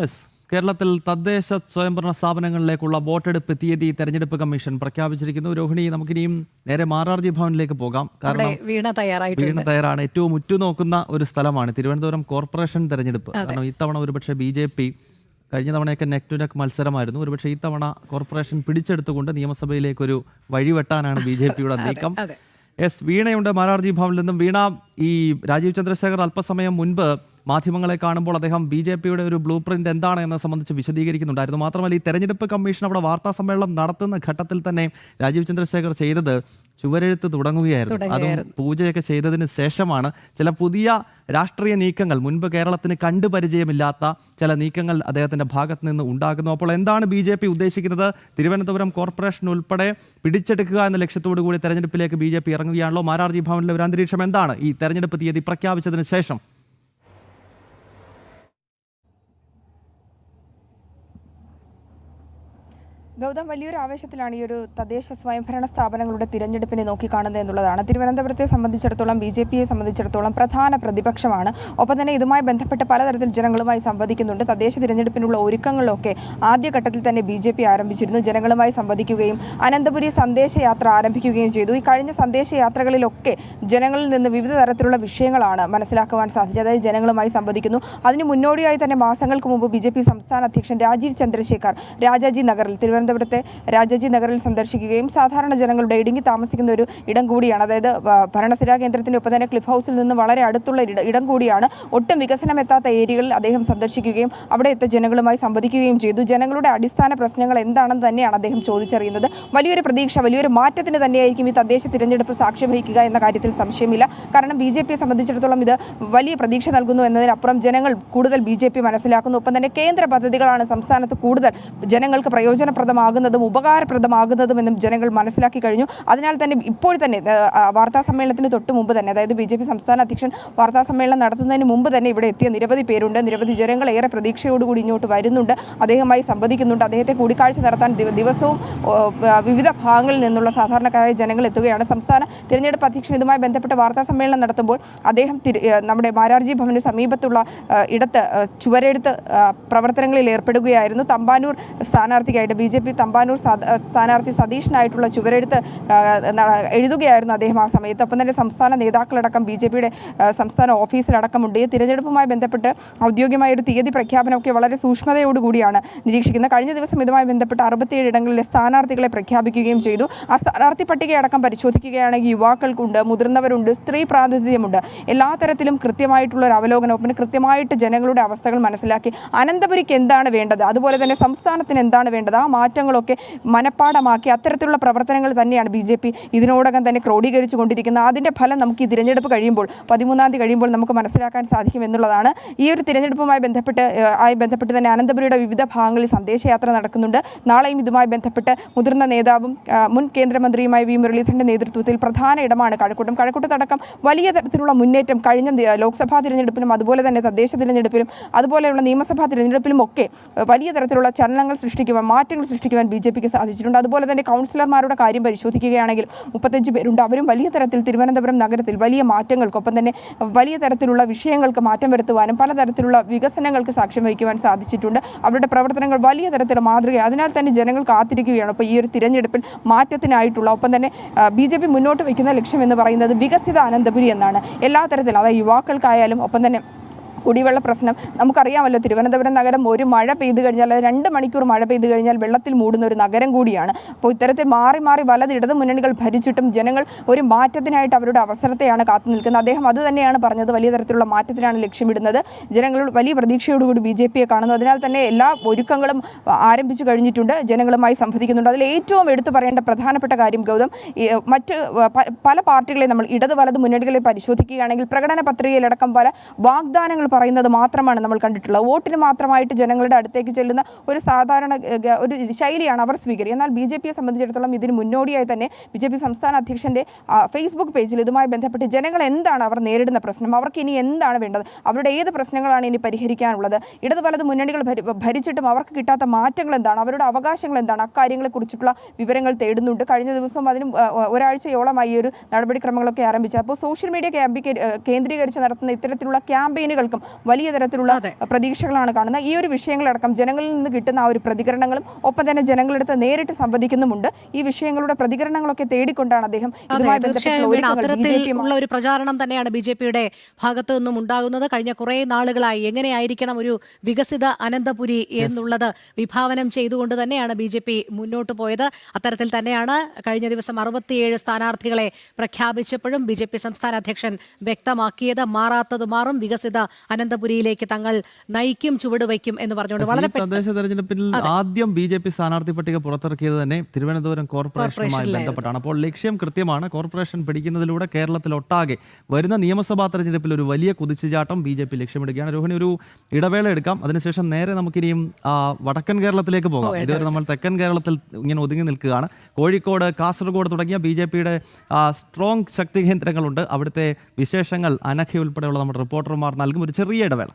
Yes കേരളത്തിൽ തദ്ദേശ സ്വയംഭരണ സ്ഥാപനങ്ങളിലേക്കുള്ള വോട്ടെടുപ്പ് തീയതി തെരഞ്ഞെടുപ്പ് കമ്മീഷൻ പ്രഖ്യാപിച്ചിരിക്കുന്നു. രോഹിണി നമുക്കിനിയും നേരെ മാറാർജി ഭവനിലേക്ക് പോകാം. കാരണം വീണ തയ്യാറായിട്ടുണ്ട്. വീണ തയ്യാറാണ്. ഏറ്റവും ഉറ്റുനോക്കുന്ന ഒരു സ്ഥലമാണ് തിരുവനന്തപുരം കോർപ്പറേഷൻ തെരഞ്ഞെടുപ്പ്. കാരണം ഇത്തവണ ഒരുപക്ഷെ ബി ജെ പി കഴിഞ്ഞ തവണയൊക്കെ നെക്ക് ടു നെക്ക് മത്സരമായിരുന്നു. ഒരുപക്ഷെ ഇത്തവണ കോർപ്പറേഷൻ പിടിച്ചെടുത്തുകൊണ്ട് നിയമസഭയിലേക്ക് ഒരു വഴിവെട്ടാനാണ് ബി ജെ പിയുടെ നീക്കം. എസ് വീണയുണ്ട് മാരാർജി ഭവനിൽ നിന്നും. വീണ ഈ രാജീവ് ചന്ദ്രശേഖർ അല്പസമയം മുൻപ് മാധ്യമങ്ങളെ കാണുമ്പോൾ അദ്ദേഹം ബി ജെ പിയുടെ ഒരു ബ്ലൂ പ്രിന്റ് എന്താണ് എന്നെ സംബന്ധിച്ച് വിശദീകരിക്കുന്നുണ്ടായിരുന്നു. മാത്രമല്ല ഈ തെരഞ്ഞെടുപ്പ് കമ്മീഷൻ അവിടെ വാർത്താ സമ്മേളനം നടത്തുന്ന ഘട്ടത്തിൽ തന്നെ രാജീവ് ചന്ദ്രശേഖർ ചെയ്തത് ചുവരെഴുത്ത് തുടങ്ങുകയായിരുന്നു. അതും പൂജയൊക്കെ ചെയ്തതിന് ശേഷമാണ് ചില പുതിയ രാഷ്ട്രീയ നീക്കങ്ങൾ മുൻപ് കേരളത്തിന് കണ്ടുപരിചയമില്ലാത്ത ചില നീക്കങ്ങൾ അദ്ദേഹത്തിന്റെ ഭാഗത്ത് നിന്ന് ഉണ്ടാകുന്നു. അപ്പോൾ എന്താണ് ബി ജെ പി ഉദ്ദേശിക്കുന്നത്? തിരുവനന്തപുരം കോർപ്പറേഷൻ ഉൾപ്പെടെ പിടിച്ചെടുക്കുക എന്ന ലക്ഷ്യത്തോടു കൂടി തെരഞ്ഞെടുപ്പിലേക്ക് ബി ജെ പി ഇറങ്ങുകയാണല്ലോ. മാരാർജി ഭവനിലെ ഒരു അന്തരീക്ഷം എന്താണ്? ഈ തെരഞ്ഞെടുപ്പ് തീയതി പ്രഖ്യാപിച്ചതിന് ശേഷം. ഗൗതം വലിയൊരു ആവേശത്തിലാണ് ഈ ഒരു തദ്ദേശ സ്വയംഭരണ സ്ഥാപനങ്ങളുടെ തിരഞ്ഞെടുപ്പിനെ നോക്കിക്കാണുന്നത് എന്നുള്ളതാണ്. തിരുവനന്തപുരത്തെ സംബന്ധിച്ചിടത്തോളം ബി ജെ പിയെ സംബന്ധിച്ചിടത്തോളം പ്രധാന പ്രതിപക്ഷമാണ്. ഒപ്പം തന്നെ ഇതുമായി ബന്ധപ്പെട്ട് പലതരത്തിൽ ജനങ്ങളുമായി സംവദിക്കുന്നുണ്ട്. തദ്ദേശ തിരഞ്ഞെടുപ്പിനുള്ള ഒരുക്കങ്ങളിലൊക്കെ ആദ്യഘട്ടത്തിൽ തന്നെ ബി ജെ പി ആരംഭിച്ചിരുന്നു. ജനങ്ങളുമായി സംവദിക്കുകയും അനന്തപുരി സന്ദേശയാത്ര ആരംഭിക്കുകയും ചെയ്തു. ഈ കഴിഞ്ഞ സന്ദേശയാത്രകളിലൊക്കെ ജനങ്ങളിൽ നിന്ന് വിവിധ തരത്തിലുള്ള വിഷയങ്ങളാണ് മനസ്സിലാക്കുവാൻ സാധിച്ചത്. അതായത് ജനങ്ങളുമായി സംവദിക്കുന്നു. അതിന് മുന്നോടിയായി തന്നെ മാസങ്ങൾക്ക് മുമ്പ് ബി സംസ്ഥാന അധ്യക്ഷൻ രാജീവ് ചന്ദ്രശേഖർ രാജാജി നഗറിൽ തിരുവനന്തപുരത്തെ രാജാജി നഗറിൽ സന്ദർശിക്കുകയും സാധാരണ ജനങ്ങളുടെ ഇടുങ്ങി താമസിക്കുന്ന ഒരു ഇടം കൂടിയാണ്. അതായത് ഭരണസിരാ കേന്ദ്രത്തിന്റെ ഒപ്പം തന്നെ ക്ലിഫ് ഹൗസിൽ നിന്ന് വളരെ അടുത്തുള്ള ഇടം കൂടിയാണ്. ഒട്ടും വികസനം എത്താത്ത ഏരിയകളിൽ അദ്ദേഹം സന്ദർശിക്കുകയും അവിടെ എത്ത ജനങ്ങളുമായി സംവദിക്കുകയും ചെയ്തു. ജനങ്ങളുടെ അടിസ്ഥാന പ്രശ്നങ്ങൾ എന്താണെന്ന് തന്നെയാണ് അദ്ദേഹം ചോദിച്ചറിയുന്നത്. വലിയൊരു പ്രതീക്ഷ വലിയൊരു മാറ്റത്തിന് തന്നെയായിരിക്കും ഈ തദ്ദേശ തിരഞ്ഞെടുപ്പ് സാക്ഷ്യം വഹിക്കുക എന്ന കാര്യത്തിൽ സംശയമില്ല. കാരണം ബി ജെ പിയെ സംബന്ധിച്ചിടത്തോളം ഇത് വലിയ പ്രതീക്ഷ നൽകുന്നു എന്നതിനപ്പുറം ജനങ്ങൾ കൂടുതൽ ബി ജെ പി മനസ്സിലാക്കുന്നു. ഒപ്പം തന്നെ കേന്ദ്ര പദ്ധതികളാണ് സംസ്ഥാനത്ത് കൂടുതൽ ജനങ്ങൾക്ക് പ്രയോജനപ്രദമാകുന്നതും. ഉപകാരപ്രദമാകുന്നതും എന്നും ജനങ്ങൾ മനസ്സിലാക്കി കഴിഞ്ഞു. അതിനാൽ തന്നെ ഇപ്പോൾ തന്നെ വാർത്താ സമ്മേളനത്തിന് തൊട്ട് മുമ്പ് തന്നെ അതായത് ബി സംസ്ഥാന അധ്യക്ഷൻ വാർത്താ സമ്മേളനം നടത്തുന്നതിന് മുമ്പ് തന്നെ ഇവിടെ എത്തിയ നിരവധി പേരുണ്ട്. നിരവധി ജനങ്ങൾ ഏറെ പ്രതീക്ഷയോടുകൂടി ഇങ്ങോട്ട് വരുന്നുണ്ട്. അദ്ദേഹമായി സംവദിക്കുന്നുണ്ട്. അദ്ദേഹത്തെ കൂടിക്കാഴ്ച നടത്താൻ ദിവസവും വിവിധ ഭാഗങ്ങളിൽ നിന്നുള്ള സാധാരണക്കാരായ ജനങ്ങൾ എത്തുകയാണ്. സംസ്ഥാന തിരഞ്ഞെടുപ്പ് അധ്യക്ഷൻ ഇതുമായി ബന്ധപ്പെട്ട് വാർത്താ സമ്മേളനം നടത്തുമ്പോൾ അദ്ദേഹം നമ്മുടെ മാരാർജി ഭവന് സമീപത്തുള്ള ഇടത്ത് ചുവരെടുത്ത് പ്രവർത്തനങ്ങളിൽ ഏർപ്പെടുകയായിരുന്നു. തമ്പാനൂർ സ്ഥാനാർത്ഥിക്കായിട്ട് ബി ജെ പി തമ്പാനൂർ സ്ഥാനാർത്ഥി സതീഷിനായിട്ടുള്ള ചുവരെഴുത്ത് എഴുതുകയായിരുന്നു അദ്ദേഹം ആ സമയത്ത്. ഒപ്പം തന്നെ സംസ്ഥാന നേതാക്കളടക്കം ബി ജെ പിയുടെ സംസ്ഥാന ഓഫീസിലടക്കമുണ്ട്. ഈ തിരഞ്ഞെടുപ്പുമായി ബന്ധപ്പെട്ട് ഔദ്യോഗികമായ ഒരു തീയതി പ്രഖ്യാപനമൊക്കെ വളരെ സൂക്ഷ്മതയോടുകൂടിയാണ് നിരീക്ഷിക്കുന്നത്. കഴിഞ്ഞ ദിവസം ഇതുമായി ബന്ധപ്പെട്ട് അറുപത്തിയേഴ് ഇടങ്ങളിലെ സ്ഥാനാർത്ഥികളെ പ്രഖ്യാപിക്കുകയും ചെയ്തു. ആ സ്ഥാനാർത്ഥി പട്ടികയടക്കം പരിശോധിക്കുകയാണെങ്കിൽ യുവാക്കൾക്കുണ്ട് മുതിർന്നവരുണ്ട് സ്ത്രീ പ്രാതിനിധ്യമുണ്ട്. എല്ലാ തരത്തിലും കൃത്യമായിട്ടുള്ള ഒരു അവലോകനം പിന്നെ കൃത്യമായിട്ട് ജനങ്ങളുടെ അവസ്ഥകൾ മനസ്സിലാക്കി അനന്തപുരിക്ക് എന്താണ് വേണ്ടത്? അതുപോലെ തന്നെ സംസ്ഥാനത്തിന് എന്താണ് വേണ്ടത്? ആ മാറ്റങ്ങളൊക്കെ മനഃപ്പാടമാക്കി അത്തരത്തിലുള്ള പ്രവർത്തനങ്ങൾ തന്നെയാണ് ബി ജെ പി ഇതിനോടകം തന്നെ ക്രോഡീകരിച്ചു കൊണ്ടിരിക്കുന്നത് അതിന്റെ ഫലം നമുക്ക് ഈ തിരഞ്ഞെടുപ്പ് കഴിയുമ്പോൾ പതിമൂന്നാം തീയതി കഴിയുമ്പോൾ നമുക്ക് മനസ്സിലാക്കാൻ സാധിക്കും എന്നുള്ളതാണ്. ഈ ഒരു തിരഞ്ഞെടുപ്പുമായി ബന്ധപ്പെട്ട് ആയി ബന്ധപ്പെട്ട് തന്നെ അനന്തപുരിയുടെ വിവിധ ഭാഗങ്ങളിൽ സന്ദേശയാത്ര നടക്കുന്നുണ്ട്. നാളെയും ഇതുമായി ബന്ധപ്പെട്ട് മുതിർന്ന നേതാവും മുൻ കേന്ദ്രമന്ത്രിയുമായ വി. മുരളീധരന്റെ നേതൃത്വത്തിൽ പ്രധാന ഇടമാണ് കഴക്കൂട്ടം. കഴക്കൂട്ടത്തടക്കം വലിയ തരത്തിലുള്ള മുന്നേറ്റം കഴിഞ്ഞ ലോക്സഭാ തിരഞ്ഞെടുപ്പിലും അതുപോലെ തന്നെ തദ്ദേശ തിരഞ്ഞെടുപ്പിലും അതുപോലെയുള്ള നിയമസഭാ തിരഞ്ഞെടുപ്പിലും ഒക്കെ വലിയ തരത്തിലുള്ള ചലനങ്ങൾ സൃഷ്ടിക്കുവാൻ മാറ്റങ്ങൾ സൃഷ്ടിക്കുവാൻ ബി ജെ പിക്ക് സാധിച്ചിട്ടുണ്ട്. അതുപോലെ തന്നെ കൗൺസിലർമാരുടെ കാര്യം പരിശോധിക്കുകയാണെങ്കിൽ മുപ്പത്തഞ്ച് പേരുണ്ട്. അവരും വലിയ തരത്തിൽ തിരുവനന്തപുരം നഗരത്തിൽ വലിയ മാറ്റങ്ങൾക്കൊപ്പം തന്നെ വലിയ തരത്തിലുള്ള വിഷയങ്ങൾക്ക് മാറ്റം വരുത്തുവാനും പലതരത്തിലുള്ള വികസനങ്ങൾക്ക് സാക്ഷ്യം വഹിക്കുവാൻ സാധിച്ചിട്ടുണ്ട്. അവരുടെ പ്രവർത്തനങ്ങൾ വലിയ തരത്തിൽ മാതൃക അതിനാൽ തന്നെ ജനങ്ങൾ കാത്തിരിക്കുകയാണ്. അപ്പോൾ ഈ ഒരു തിരഞ്ഞെടുപ്പിൽ മാറ്റത്തിനായിട്ടുള്ള ഒപ്പം തന്നെ ബി ജെ പി മുന്നോട്ട് വയ്ക്കുന്ന ലക്ഷ്യം എന്ന് പറയുന്നത് വികസിത അനന്തപുരി എന്നാണ്. എല്ലാ തരത്തിലും അതായത് യുവാക്കൾക്കായാലും ഒപ്പം തന്നെ കുടിവെള്ള പ്രശ്നം. നമുക്കറിയാമല്ലോ തിരുവനന്തപുരം നഗരം ഒരു മഴ പെയ്തു കഴിഞ്ഞാൽ രണ്ട് മണിക്കൂർ മഴ പെയ്തു കഴിഞ്ഞാൽ വെള്ളത്തിൽ മൂടുന്ന ഒരു നഗരം കൂടിയാണ്. അപ്പോൾ ഇത്തരത്തിൽ മാറി മാറി വലത് ഇടതു മുന്നണികൾ ഭരിച്ചിട്ടും ജനങ്ങൾ ഒരു മാറ്റത്തിനായിട്ട് അവരുടെ അവസരത്തെയാണ് കാത്തു നിൽക്കുന്നത്. അദ്ദേഹം അത് തന്നെയാണ് പറഞ്ഞത് വലിയ തരത്തിലുള്ള മാറ്റത്തിനാണ് ലക്ഷ്യമിടുന്നത്. ജനങ്ങൾ വലിയ പ്രതീക്ഷയോടുകൂടി ബി ജെ പിയെ കാണുന്നു. അതിനാൽ തന്നെ എല്ലാ ഒരുക്കങ്ങളും ആരംഭിച്ചു കഴിഞ്ഞിട്ടുണ്ട് ജനങ്ങളുമായി സംവദിക്കുന്നുണ്ട്. അതിൽ ഏറ്റവും എടുത്തു പറയേണ്ട പ്രധാനപ്പെട്ട കാര്യം ഗൗതം മറ്റ് പല പാർട്ടികളെ നമ്മൾ ഇടതു വലത് മുന്നണികളെ പരിശോധിക്കുകയാണെങ്കിൽ പ്രകടന പത്രികയിലടക്കം പല വാഗ്ദാനങ്ങൾ പറയുന്നത് മാത്രമാണ് നമ്മൾ കണ്ടിട്ടുള്ളത്. വോട്ടിന് മാത്രമായിട്ട് ജനങ്ങളുടെ അടുത്തേക്ക് ചെല്ലുന്ന ഒരു സാധാരണ ഒരു ശൈലിയാണ് അവർ സ്വീകരിക്കുക. എന്നാൽ ബി ജെ പിയെ സംബന്ധിച്ചിടത്തോളം ഇതിന് മുന്നോടിയായി തന്നെ ബി ജെ പി സംസ്ഥാന അധ്യക്ഷന്റെ ഫേസ്ബുക്ക് പേജിൽ ഇതുമായി ബന്ധപ്പെട്ട് ജനങ്ങൾ എന്താണ് അവർ നേരിടുന്ന പ്രശ്നം? അവർക്ക് ഇനി എന്താണ് വേണ്ടത്? അവരുടെ ഏത് പ്രശ്നങ്ങളാണ് ഇനി പരിഹരിക്കാനുള്ളത്? ഇടത് വലത് മുന്നണികൾ ഭരിച്ചിട്ടും അവർക്ക് കിട്ടാത്ത മാറ്റങ്ങൾ എന്താണ്? അവരുടെ അവകാശങ്ങൾ എന്താണ്? അക്കാര്യങ്ങളെക്കുറിച്ചിട്ടുള്ള വിവരങ്ങൾ തേടുന്നുണ്ട്. കഴിഞ്ഞ ദിവസം അതിന് ഒരാഴ്ചയോളമായി ഒരു നടപടിക്രമങ്ങളൊക്കെ ആരംഭിച്ചത് അപ്പോൾ സോഷ്യൽ മീഡിയ ക്യാമ്പി കേന്ദ്രീകരിച്ച് നടത്തുന്ന ഇത്തരത്തിലുള്ള ക്യാമ്പയിനുകൾക്കും അടക്കം വലിയ തരത്തിലുള്ള. പ്രതീക്ഷകളാണ് കാണുന്നത്. ഈ ഒരു വിഷയങ്ങളടക്കം ജനങ്ങളിൽ നിന്ന് കിട്ടുന്ന ആ ഒരു പ്രതികരണങ്ങളും ഒപ്പം തന്നെ ജനങ്ങളെടുത്ത് നേരിട്ട് സംവദിക്കുന്നുമുണ്ട്. ഈ വിഷയങ്ങളുടെ പ്രതികരണങ്ങളൊക്കെ തേടിക്കൊണ്ടാണ് അദ്ദേഹം ഒരു പ്രചാരണം തന്നെയാണ് ബി ജെ പിയുടെ ഭാഗത്തു നിന്നും ഉണ്ടാകുന്നത്. കഴിഞ്ഞ കുറേ നാളുകളായി എങ്ങനെയായിരിക്കണം ഒരു വികസിത അനന്തപുരി എന്നുള്ളത് വിഭാവനം ചെയ്തുകൊണ്ട് തന്നെയാണ് ബി ജെ പി മുന്നോട്ട് പോയത്. അത്തരത്തിൽ തന്നെയാണ് കഴിഞ്ഞ ദിവസം അറുപത്തിയേഴ് സ്ഥാനാർത്ഥികളെ പ്രഖ്യാപിച്ചപ്പോഴും ബി ജെ പി സംസ്ഥാന അധ്യക്ഷൻ വ്യക്തമാക്കിയത്. മാറാത്തത് മാറും വികസിത അനന്തപുരിയിലേക്ക് തങ്ങൾ നയിക്കും ചുവടുവയ്ക്കും എന്ന് പറഞ്ഞുകൊണ്ട് വളരെ തദ്ദേശ തെരഞ്ഞെടുപ്പിൽ ആദ്യം ബി ജെ പി സ്ഥാനാർത്ഥി പട്ടിക പുറത്തിറക്കിയത് തന്നെ തിരുവനന്തപുരം കോർപ്പറേഷനുമായി. ബന്ധപ്പെട്ടാണ്. അപ്പോൾ ലക്ഷ്യം കൃത്യമാണ്. കോർപ്പറേഷൻ പിടിക്കുന്നതിലൂടെ കേരളത്തിലൊട്ടാകെ വരുന്ന നിയമസഭാ തെരഞ്ഞെടുപ്പിൽ ഒരു വലിയ കുതിച്ചുചാട്ടം ബി ജെ പി ലക്ഷ്യമിടുകയാണ്. രോഹിണി ഒരു ഇടവേള എടുക്കാം. അതിനുശേഷം നേരെ നമുക്കിനിയും വടക്കൻ കേരളത്തിലേക്ക് പോകാം. ഇതുവരെ നമ്മൾ തെക്കൻ കേരളത്തിൽ ഇങ്ങനെ ഒതുങ്ങി നിൽക്കുകയാണ്. കോഴിക്കോട് കാസർഗോഡ് തുടങ്ങിയ ബി ജെ പിയുടെ സ്ട്രോങ് ശക്തി കേന്ദ്രങ്ങളുണ്ട്. അവിടുത്തെ വിശേഷങ്ങൾ അനഖ ഉൾപ്പെടെയുള്ള നമ്മുടെ റിപ്പോർട്ടർമാർ നൽകും. ഒരു ചെറിയ ഇടവേള.